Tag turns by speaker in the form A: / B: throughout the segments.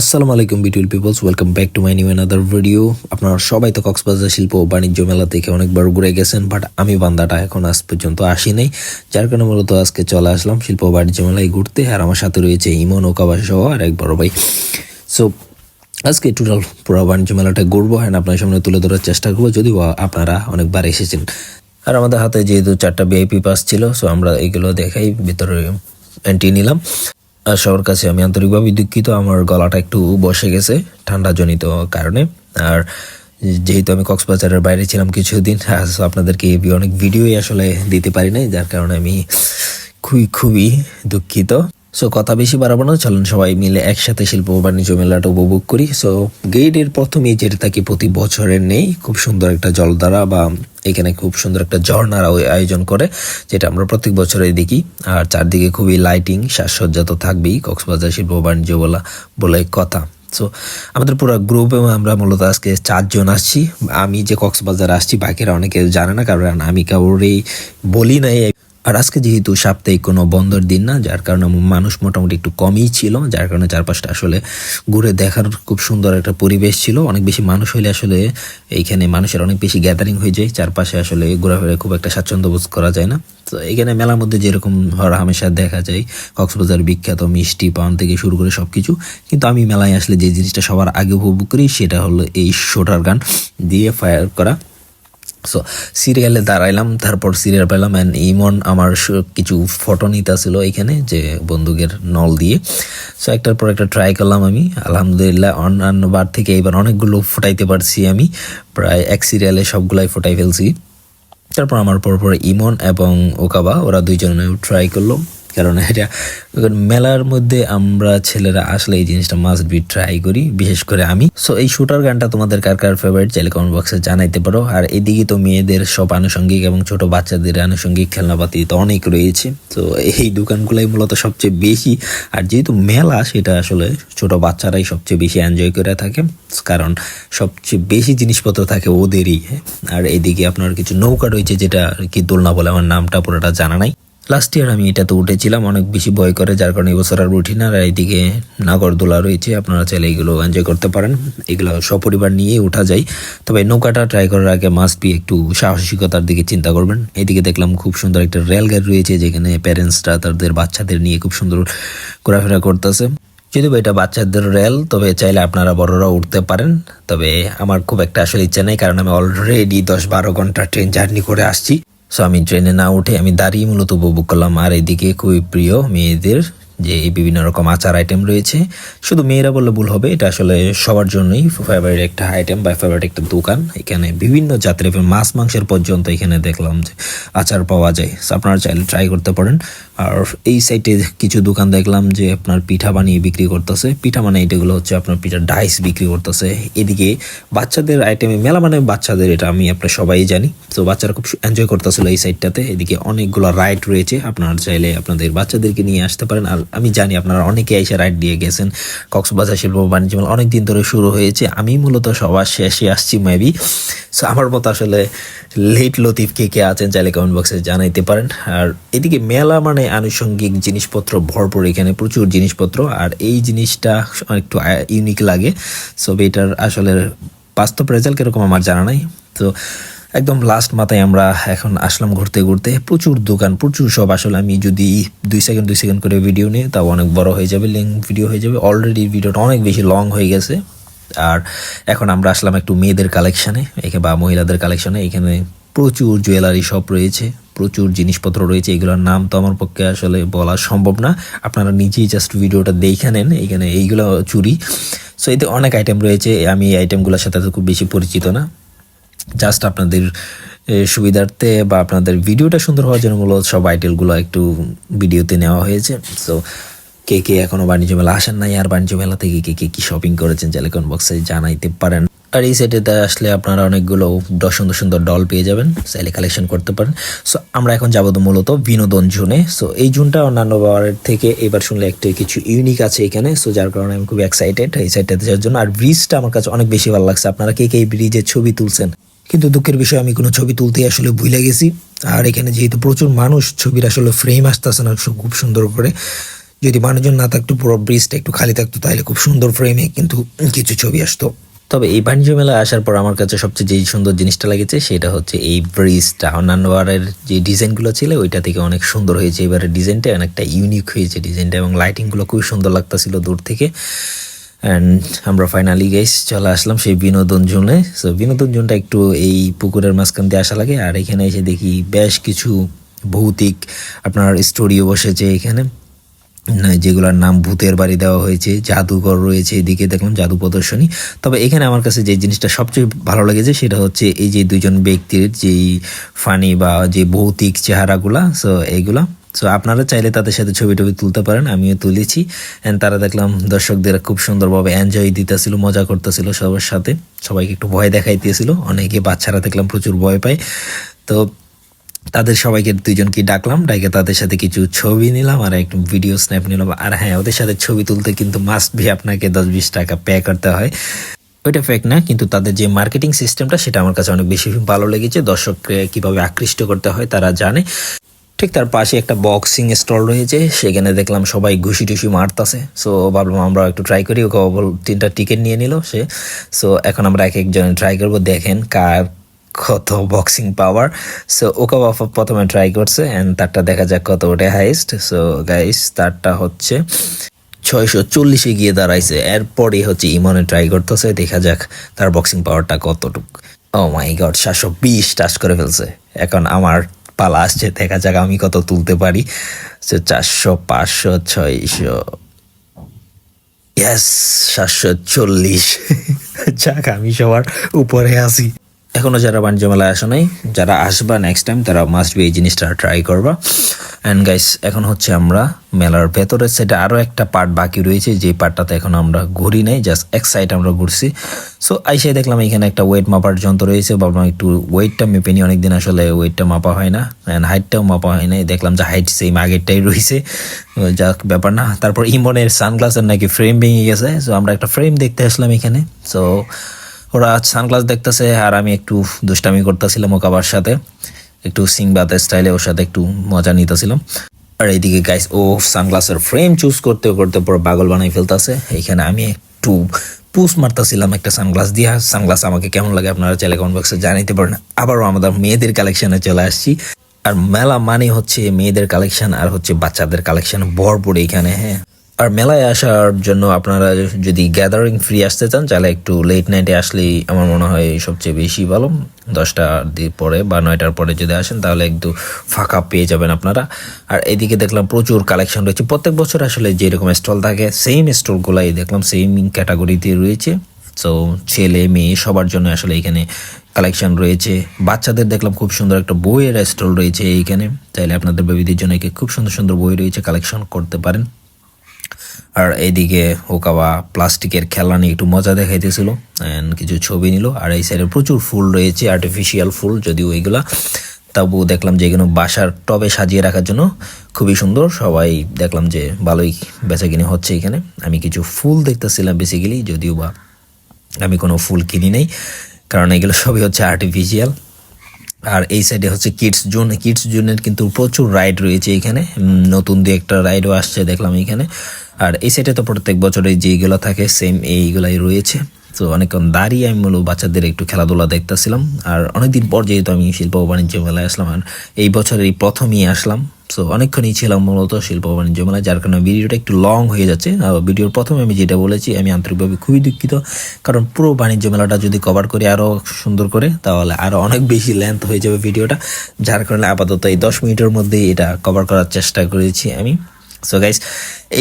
A: আসসালামু আলাইকুম Bitul peoples welcome back to my new another video আপনারা সবাই তো কক্সবাজার শিল্প বাণিজ্য মেলা থেকে অনেকবার ঘুরে গেছেন বাট আমি বান্দাটা এখন আজ পর্যন্ত আসি নাই। যার কারণে মূলত আজকে চলে আসলাম শিল্প বাণিজ্য মেলায় ঘুরতে, আর আমার সাথে রয়েছে ইমন ওকাবাস সহ আর এক বড় ভাই। সো আজকে টোটাল পুরো বাণিজ্য মেলাটা ঘুরবো হ্যাঁ আপনার সামনে তুলে ধরার চেষ্টা করব, যদিও আপনারা অনেকবার এসেছেন। আর আমাদের হাতে যেহেতু চারটা ভিআইপি পাস ছিল সো আমরা এগুলো দেখাই, ভিতরে এন্ট্রি নিলাম। সবার কাছে আমি আন্তরিকভাবে দুঃখিত। আমার গলাটা একটু বসে গেছে ঠান্ডা জনিত কারণে। আর যেহেতু আমি কক্সবাজারের বাইরে ছিলাম কিছুদিন আপনাদেরকে অনেক ভিডিওই আসলে দিতে পারি নাই, যার কারণে আমি খুবই খুবই দুঃখিত। সো কথা বেশি বাড়াবো না, চলুন সবাই মিলে একসাথে শিল্প বাণিজ্য মেলাটা উপভোগ করি। সো গেটের প্রথমেই যেটা থাকি প্রতি বছরের নেই, খুব সুন্দর একটা জলধারা বা এখানে খুব সুন্দর একটা ঝর্ণার আয়োজন করে, যেটা আমরা প্রত্যেক বছরে দেখি। আর চারদিকে খুবই লাইটিং সাজসজ্জা তো থাকবেই, কক্সবাজার শিল্প বাণিজ্য বলা, বলে কথা। সো আমাদের পুরো গ্রুপে আমরা মূলত আজকে চারজন আসছি। আমি যে কক্সবাজার আসছি, বাকিরা অনেকে জানে না, কারণ আমি কাউরেই বলি নাই। আর আজকে যেহেতু সাপ্তাহিক কোনো বন্ধের দিন না, যার কারণে মানুষ মোটামুটি একটু কমই ছিল, যার কারণে চারপাশটা আসলে ঘুরে দেখার খুব সুন্দর একটা পরিবেশ ছিল। অনেক বেশি মানুষ হইলে আসলে এইখানে মানুষের অনেক বেশি গ্যাদারিং হয়ে যায়, চারপাশে আসলে ঘোরাফেরা খুব একটা স্বাচ্ছন্দ্য বোধ করা যায় না। তো এখানে মেলার মধ্যে যেরকম হর হামেশা দেখা যায়, কক্সবাজার বিখ্যাত মিষ্টি পান থেকে শুরু করে সব কিছু কিন্তু আমি মেলায় আসলে যে জিনিসটা সবার আগে উপভোগ করি সেটা হলো এই শোটার গান দিয়ে ফায়ার করা। সো সিরিয়ালে দাঁড়াইলাম, তারপর সিরিয়াল পেলাম অ্যান্ড ইমন আমার কিছু ফটো নিতে ছিল এখানে যে বন্দুকের নল দিয়ে। সো একটার পর একটা ট্রাই করলাম আমি, আলহামদুলিল্লাহ অন্যান্য বার থেকে এবার অনেকগুলো ফোটাইতে পারছি আমি, প্রায় এক সিরিয়ালে সবগুলাই ফুটাই ফেলছি। তারপর আমার পর পর ইমন এবং ওকাবা, ওরা দুইজনে ট্রাই করল। কারণ এটা মেলার মধ্যে আমরা ছেলেরা আসলে এই জিনিসটা মাস্ট বি ট্রাই করি, বিশেষ করে আমি। সো এই শুটার গানটা তোমাদের কার কার ফেভারিট চাইলে কমেন্ট বক্সে জানাইতে পারো। আর এদিকে তো মেয়েদের সব আনুষঙ্গিক এবং ছোট বাচ্চাদের আনুষঙ্গিক খেলনাপাতি তো অনেক রয়েছে। তো এই দোকানগুলাই মূলত সবচেয়ে বেশি। আর যেহেতু মেলা, সেটা আসলে ছোট বাচ্চারাই সবচেয়ে বেশি এনজয় করে থাকে। কারণ সবচেয়ে বেশি জিনিসপত্র থাকে ওদেরই। আর এদিকে আপনার কিছু নৌকা রয়েছে যেটা আর কি দোলনা বলে আমার নামটা পুরোটা জানা নাই। লাস্ট ইয়ার আমি এটাতে উঠেছিলাম, অনেক বেশি ভয় করে, যার কারণে এবছর আর উঠি না। আর এইদিকে নাগরদোলা রয়েছে, আপনারা চাইলে এগুলো এনজয় করতে পারেন। এগুলো সপরিবার নিয়ে উঠা যায়। তবে নৌকাটা ট্রাই করার আগে মাস্ট বি একটু সাহসিকতার দিকে চিন্তা করবেন। এদিকে দেখলাম খুব সুন্দর একটা রেলগাড়ি রয়েছে, যেখানে প্যারেন্টসরা তাদের বাচ্চাদের নিয়ে খুব সুন্দর ঘোরাফেরা করতেছে। যদিও এটা বাচ্চাদের রেল তবে চাইলে আপনারা বড়রা উঠতে পারেন। তবে আমার খুব একটা আসলে ইচ্ছা নেই, কারণ আমি অলরেডি দশ বারো ঘণ্টা ট্রেন জার্নি করে আসছি। সো আমি ট্রেনে না উঠে আমি দাঁড়িয়ে মূলত উপভোগ করলাম। আর এদিকে খুবই প্রিয় মেয়েদের যে বিভিন্ন রকম আচার আইটেম রয়েছে। শুধু মেয়েরা বললে ভুল হবে, এটা আসলে সবার জন্যই ফেভারিট একটা আইটেম বা ফেভারিট একটা দোকান। এখানে বিভিন্ন জাতের মাছ, মাংসের পর্যন্ত এখানে দেখলাম যে আচার পাওয়া যায়। আপনারা চাইলে ট্রাই করতে পারেন। আর এই সাইডে কিছু দোকান দেখলাম যে আপনার পিঠা বানিয়ে বিক্রি করতেছে। পিঠা মানে এটাগুলো হচ্ছে আপনার পিঠা ডাইস বিক্রি করতেছে। এদিকে বাচ্চাদের আইটেমে মেলা মানে বাচ্চাদের, এটা আমি আপনার সবাই জানি। তো বাচ্চারা খুব এনজয় করতেছিল এই সাইডটাতে এদিকে অনেকগুলো রাইড রয়েছে। আপনার চাইলে আপনাদের বাচ্চাদেরকে নিয়ে আসতে পারেন। আর আমি জানি আপনারা অনেকে এসে রাইড দিয়ে গেছেন। কক্সবাজার শিল্প বাণিজ্য মেলা অনেক দিন ধরে শুরু হয়েছে। আমি মূলত সবার শেষে আসছি মেবি সো আমার মতো আসলে লেট লতিফ কে কে আছেন চাইলে কমেন্ট বক্সে জানাইতে পারেন। আর এদিকে মেলা মানে আনুষঙ্গিক জিনিসপত্র ভরপুর এখানে, প্রচুর জিনিসপত্র। আর এই জিনিসটা একটু ইউনিক লাগে। সো এটার আসলে বাস্তব রেজাল্ট কীরকম আমার জানা নাই। তো একদম লাস্ট মাথায় আমরা এখন আসলাম ঘুরতে ঘুরতে। প্রচুর দোকান, প্রচুর সব। আসলে আমি যদি দুই সেকেন্ড দুই সেকেন্ড করে ভিডিও নিই, তাও অনেক বড় হয়ে যাবে লিঙ্ক ভিডিও হয়ে যাবে। অলরেডি ভিডিওটা অনেক বেশি লং হয়ে গেছে। আর এখন আমরা আসলাম একটু মেয়েদের কালেকশানে এখানে বা মহিলাদের কালেকশানে এখানে প্রচুর জুয়েলারি শপ রয়েছে, প্রচুর জিনিসপত্র রয়েছে। এগুলোর নাম তো আমার পক্ষে আসলে বলা সম্ভব না। আপনারা নিজেই জাস্ট ভিডিওটা দেখে নেন, এখানে এইগুলো চুরি। সো এতে অনেক আইটেম রয়েছে। আমি এই আইটেমগুলোর সাথে খুব বেশি পরিচিত না। জাস্ট আপনাদের সুবিধার্থে বা আপনাদের ভিডিওটা সুন্দর হওয়ার জন্য মূলত সব আইটেলগুলো একটু ভিডিওতে নেওয়া হয়েছে। সো কে কে এখনও বাণিজ্য মেলা আসেন নাই আর বাণিজ্য মেলা থেকে কে কে কি শপিং করেছেন টেলিকন বক্সে জানাইতে পারেন। আর এই সেটেতে আসলে আপনারা অনেকগুলো সুন্দর সুন্দর ডল পেয়ে যাবেন, চাইলে কালেকশন করতে পারেন। সো আমরা এখন যাব মূলত বিনোদন জোনে। সো এই জোনটা অন্যান্য বারের থেকে এবার শুনলে একটা কিছু ইউনিক আছে এখানে। সো যার কারণে আমি খুব এক্সাইটেড এই সাইডটাতে যাওয়ার জন্য। আর ব্রিজটা আমার কাছে অনেক বেশি ভালো লাগছে। আপনারা কে কে এই ব্রিজের ছবি তুলছেন? কিন্তু দুঃখের বিষয়, আমি কোনো ছবি তুলতে আসলে ভুলে গেছি। আর এখানে যেহেতু প্রচুর মানুষ, ছবির আসলে ফ্রেম আসতেছে না খুব সুন্দর করে। যদি মানুষজন না থাকতো, পুরো ব্রিজটা একটু খালি থাকতো, তাহলে খুব সুন্দর ফ্রেমে কিন্তু কিছু ছবি আসতো। তবে এই বাণিজ্য মেলা আসার পর আমার কাছে সবচেয়ে যেই সুন্দর জিনিসটা লেগেছে, সেটা হচ্ছে এই ব্রিজটা অন্যান্য বারের যে ডিজাইনগুলো ছিল, ওইটা থেকে অনেক সুন্দর হয়েছে। এবারের ডিজাইনটা অনেকটা ইউনিক হয়েছে। ডিজাইনটা এবং লাইটিংগুলো খুবই সুন্দর লাগতেছিল দূর থেকে। অ্যান্ড আমরা ফাইনালি গেস চলে আসলাম সেই বিনোদন জোনে। সো বিনোদন জোনটা একটু এই পুকুরের মাঝখান দিয়ে আসা লাগে। আর এখানে এসে দেখি বেশ কিছু ভৌতিক আপনার স্টোরিও বসেছে এখানে। যেগুলোর নাম ভূতের বাড়ি দেওয়া হয়েছে, জাদুঘর রয়েছে এদিকে দেখলাম জাদু প্রদর্শনী। তবে এখানে আমার কাছে যে জিনিসটা সবচেয়ে ভালো লেগেছে সেটা হচ্ছে এই যে দুজন ব্যক্তির যেই ফানি বা যে ভৌতিক চেহারাগুলা সো এইগুলা। সো আপনারা চাইলে তাদের সাথে ছবি টবি তুলতে পারেন, আমিও তুলেছি। অ্যান্ড তারা দেখলাম দর্শকদের খুব সুন্দরভাবে এনজয় দিতেছিল, মজা করতেছিল সবার সাথে। সবাইকে একটু ভয় দেখাইতেছিল, অনেকে বাচ্চারা দেখলাম প্রচুর ভয় পায়। তো তাদের সবাইকে দুইজনকে ডাকলাম ডাকে তাদের সাথে কিছু ছবি নিলাম আর একটু ভিডিও স্ন্যাপ নিলাম। আর হ্যাঁ ওদের সাথে ছবি তুলতে কিন্তু মাস্ট বি আপনাকে দশ বিশ টাকা পে করতে হয়। ওইটা ফেক না, কিন্তু তাদের যে মার্কেটিং সিস্টেমটা সেটা আমার কাছে অনেক বেশি ভালো লেগেছে। দর্শককে কীভাবে আকৃষ্ট করতে হয়, তারা জানে। ঠিক তার পাশে একটা বক্সিং স্টল রয়েছে, সেখানে দেখলাম সবাই ঘুষি টুসি মারতাছে। সো ভাবলাম আমরা একটু ট্রাই করি, ওকে তিনটা টিকিট নিয়ে নিল সে। সো এখন আমরা এক একজন ট্রাই করব, দেখেন কার কত বক্সিং পাওয়ার সো ওকে প্রথমে ট্রাই করছে অ্যান্ড তারটা দেখা যাক কত ওটা হাইস্ট সো গাইস তারটা হচ্ছে ছয়শো চল্লিশে গিয়ে দাঁড়াইছে। এরপরে হচ্ছে ইমনে ট্রাই করতেছে, দেখা যাক তার বক্সিং পাওয়ারটা কতটুক। ও মাই গড সাতশো বিশ টাচ করে ফেলছে। এখন আমার পালা আসছে, দেখা যাক আমি কত তুলতে পারি। চারশো, পাঁচশো, ছয়শো ইয়াস সাতশো চল্লিশ। যাক, আমি সবার উপরে আছি। এখনও যারা বাণিজ্য মেলায় আসো নাই, যারা আসবা নেক্সট টাইম তারা মাস্ট বি এই জিনিসটা ট্রাই করবা। অ্যান্ড গাইস এখন হচ্ছে আমরা মেলার ভেতরে। সেটা আরও একটা পার্ট বাকি রয়েছে, যে পার্টটাতে এখন আমরা ঘুরি নাই জাস্ট এক সাইড আমরা ঘুরছি। সো আইসে দেখলাম এখানে একটা ওয়েট মাপার যন্ত্র রয়েছে, ভাবলাম একটু ওয়েটটা মেপে নিই, অনেকদিন আসলে ওয়েটটা মাপা হয় না অ্যান্ড হাইটটাও মাপা হয় না দেখলাম যে হাইট সেম আগেরটাই রয়েছে। যাক, ব্যাপার না। তারপর ইমনের সানগ্লাসের নাকি ফ্রেম ভেঙে গেছে। সো আমরা একটা ফ্রেম দেখতে আসলাম এখানে। সো ওরা সানগ্লাস দেখতেছে, আর আমি একটু দুষ্টামি করতেছিলাম ওকাবার সাথে। একটু সিংবাদ স্টাইলে ওর সাথে একটু মজা নিতেছিলাম। আর এইদিকে গাইস ও সানগ্লাসের ফ্রেম চুজ করতে করতে পুরো পাগল বানাই ফেলতেছে। এইখানে আমি একটু পুষ মারতেছিলাম একটা সানগ্লাস দিয়া। সানগ্লাস আমাকে কেমন লাগে আপনারা চাইলে কমেন্ট বক্সে জানাইতে পারেন। আবারও আমাদের মেয়েদের কালেকশনে চলে আসছি। আর মেলা মানে হচ্ছে মেয়েদের কালেকশন আর হচ্ছে বাচ্চাদের কালেকশন ভরপুর এখানে হ্যাঁ। আর মেলায় আসার জন্য আপনারা যদি গ্যাদারিং ফ্রি আসতে চান, তাহলে একটু লেট নাইটে আসলেই আমার মনে হয় সবচেয়ে বেশি ভালো। দশটা পরে বা নয়টার পরে যদি আসেন, তাহলে একটু ফাঁকা পেয়ে যাবেন আপনারা। আর এদিকে দেখলাম প্রচুর কালেকশন রয়েছে। প্রত্যেক বছর আসলে যেরকম স্টল থাকে সেম স্টলগুলাই দেখলাম সেম ক্যাটাগরিতে রয়েছে। সো ছেলে, মেয়ে সবার জন্য আসলে এখানে কালেকশন রয়েছে। বাচ্চাদের দেখলাম খুব সুন্দর একটা বইয়ের স্টল রয়েছে এইখানে। চাইলে আপনাদের বেবিদের জন্য খুব সুন্দর সুন্দর বই রয়েছে কালেকশন করতে পারেন। আর এইদিকে ওকাবা প্লাস্টিকের খেলনা নিয়ে একটু মজা দেখাইতেছিল অ্যান্ড কিছু ছবি নিল। আর এই সাইডে প্রচুর ফুল রয়েছে আর্টিফিশিয়াল ফুল, যদিও ওইগুলা তবু দেখলাম যে এগুলো বাসার টবে সাজিয়ে রাখার জন্য খুবই সুন্দর। সবাই দেখলাম যে ভালোই বেচাকিনি হচ্ছে এখানে। আমি কিছু ফুল দেখতেছিলাম বেসিক্যালি যদিও বা আমি কোনো ফুল কিনি নাই, কারণ এগুলো সবই হচ্ছে আর্টিফিশিয়াল আর এই সাইডে হচ্ছে কিডস জোন কিডস জোনের কিন্তু প্রচুর রাইড রয়েছে এখানে। নতুন দিয়ে একটা রাইডও আসছে দেখলাম এখানে। আর এই সাইডে তো প্রত্যেক বছরে যেগুলো থাকে সেম এইগুলাই রয়েছে। তো অনেকক্ষণ দাঁড়িয়ে আমি মূলত বাচ্চাদের একটু খেলাধুলা দেখতেছিলাম। আর অনেকদিন পর যেহেতু আমি শিল্প বাণিজ্য মেলায় আসলাম, আর এই বছরের প্রথমই আসলাম। সো অনেকক্ষণই ছিলাম মূলত শিল্প বাণিজ্য মেলায়, যার কারণে ভিডিওটা একটু লং হয়ে যাচ্ছে। ভিডিওর প্রথমে আমি যেটা বলেছি, আমি আন্তরিকভাবে খুবই দুঃখিত। কারণ পুরো বাণিজ্য মেলাটা যদি কভার করি আরও সুন্দর করে, তাহলে আরও অনেক বেশি লেন্থ হয়ে যাবে ভিডিওটা। যার কারণে আপাতত এই দশ মিনিটের মধ্যেই এটা কভার করার চেষ্টা করেছি আমি। সো গাইস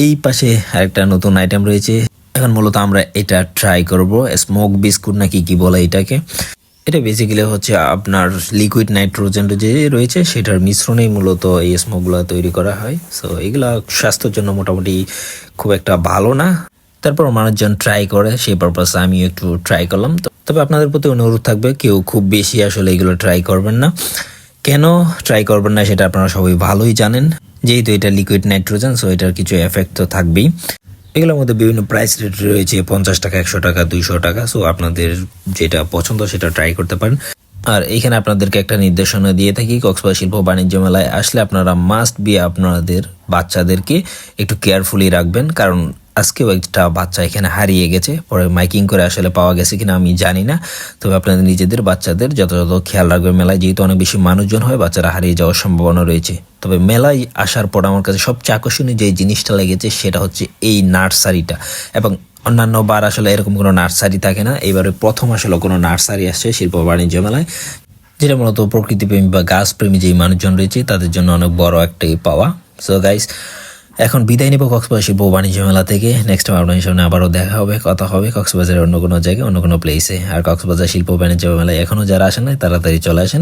A: এই পাশে আরেকটা নতুন আইটেম রয়েছে। এখন মূলত আমরা এটা ট্রাই করব স্মোক বিস্কুট নাকি কি বলে এটাকে। এটা বেসিক্যালি হচ্ছে আপনার লিকুইড নাইট্রোজেন যে রয়েছে, সেটার মিশ্রণেই মূলত এই স্মোকগুলো তৈরি করা হয়। সো এগুলা স্বাস্থ্যের জন্য মোটামুটি খুব একটা ভালো না। তারপর মানুষজন ট্রাই করে, সেই পারপাসে আমি একটু ট্রাই করলাম। তো, তবে আপনাদের প্রতি অনুরোধ থাকবে, কেউ খুব বেশি আসলে এগুলো ট্রাই করবেন না। কেন ট্রাই করবেন না, সেটা আপনারা সবাই ভালোই জানেন। যেহেতু এটা লিকুইড নাইট্রোজেন সো এটার কিছু এফেক্ট তো থাকবেই। এগুলোর মধ্যে বিভিন্ন প্রাইস রেট রয়েছে, পঞ্চাশ টাকা, একশো টাকা, দুইশো টাকা। সো আপনাদের যেটা পছন্দ সেটা ট্রাই করতে পারেন। আর এখানে আপনাদেরকে একটা নির্দেশনা দিয়ে থাকি, কক্সবাজার শিল্প বাণিজ্য মেলায় আসলে আপনারা মাস্ট বি আপনাদের বাচ্চাদেরকে একটু কেয়ারফুলি রাখবেন। কারণ আজকেও একটা বাচ্চা এখানে হারিয়ে গেছে, পরে মাইকিং করে আসলে পাওয়া গেছে কিনা আমি জানি না। তবে আপনাদের নিজেদের বাচ্চাদের যথাযথ খেয়াল রাখবে মেলায় যেহেতু অনেক বেশি মানুষজন হয়, বাচ্চারা হারিয়ে যাওয়ার সম্ভাবনা রয়েছে। তবে মেলায় আসার পর আমার কাছে সবচেয়ে আকর্ষণীয় যে জিনিসটা লেগেছে, সেটা হচ্ছে এই নার্সারিটা। এবং অন্যান্য বার আসলে এরকম কোনো নার্সারি থাকে না। এবারে প্রথম আসলে কোনো নার্সারি আসছে, শিল্প বাণিজ্য মেলায়, যেটা মূলত প্রকৃতিপ্রেমী বা গাছপ্রেমী যেই মানুষজন রয়েছে, তাদের জন্য অনেক বড় একটাই পাওয়া। সো গাইস এখন বিদায় নিব কক্সবাজার শিল্প বাণিজ্য মেলা থেকে। নেক্সট আপনাদের সামনে আবারও দেখা হবে, কথা হবে কক্সবাজারের অন্য কোনো জায়গায়, অন্য কোনো প্লেসে আর কক্সবাজার শিল্প বাণিজ্য মেলায় এখনও যারা আসেন নাই, তাড়াতাড়ি চলে আসেন।